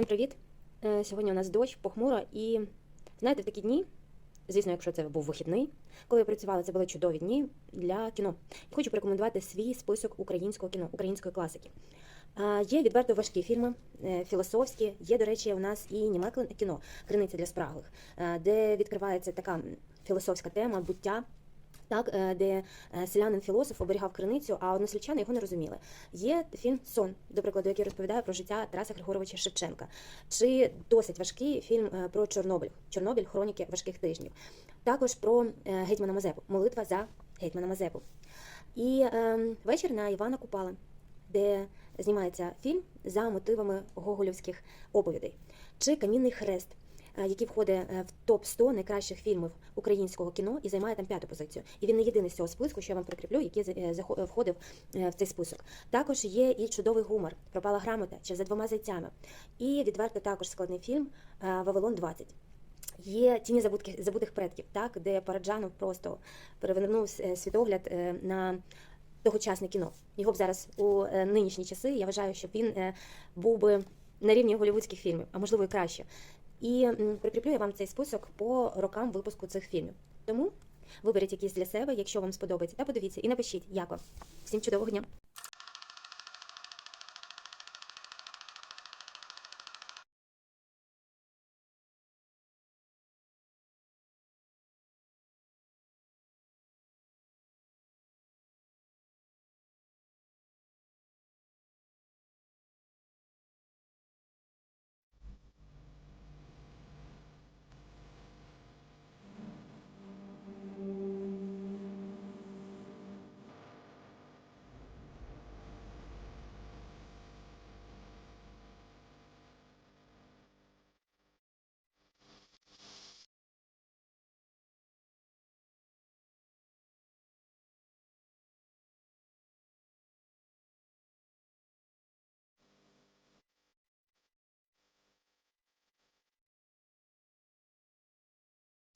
Всім привіт! Е, Сьогодні у нас дощ, похмуро, і знаєте, в такі дні, звісно, якщо це був вихідний, коли я працювала, це були чудові дні для кіно. Хочу порекомендувати свій список українського кіно, української класики. Є відверто важкі фільми, е, філософські. Є, до речі, у нас і німе кіно Криниця для спраглих, е, де відкривається така філософська тема буття. Так, е, де е, селянин філософ оберігав криницю, а односельчани його не розуміли. Є фільм Сон, до прикладу, який розповідає про життя Тараса Григоровича Шевченка, чи досить важкий фільм е, про Чорнобиль, Чорнобиль хроніки важких тижнів. Також про гетьмана Мазепу, молитва за гетьмана Мазепу. І е, вечір на Івана Купала, де знімається фільм за мотивами гоголівських оповідей, чи Камінний хрест. Е, Який входить е, в топ 100 найкращих фільмів українського кіно і займає там п'яту позицію. І він не єдиний з цього списку, що я вам прикріплю, який е, входив в цей список. Також є і чудовий гумор, пропала грамота чи за двома зайцями. І відверто також складний фільм Вавилон 20. Є тіні забутки, забутих предків, так, де Параджанов просто перевернув світогляд на тогочасне кіно. Його б зараз у нинішні часи я вважаю, що він був би на рівні голівудських фільмів, а можливо і краще. І прикріплю я вам цей список по рокам випуску цих фільмів. Тому виберіть якісь для себе, якщо вам сподобається, та подивіться і напишіть, як вам. Всім чудового дня!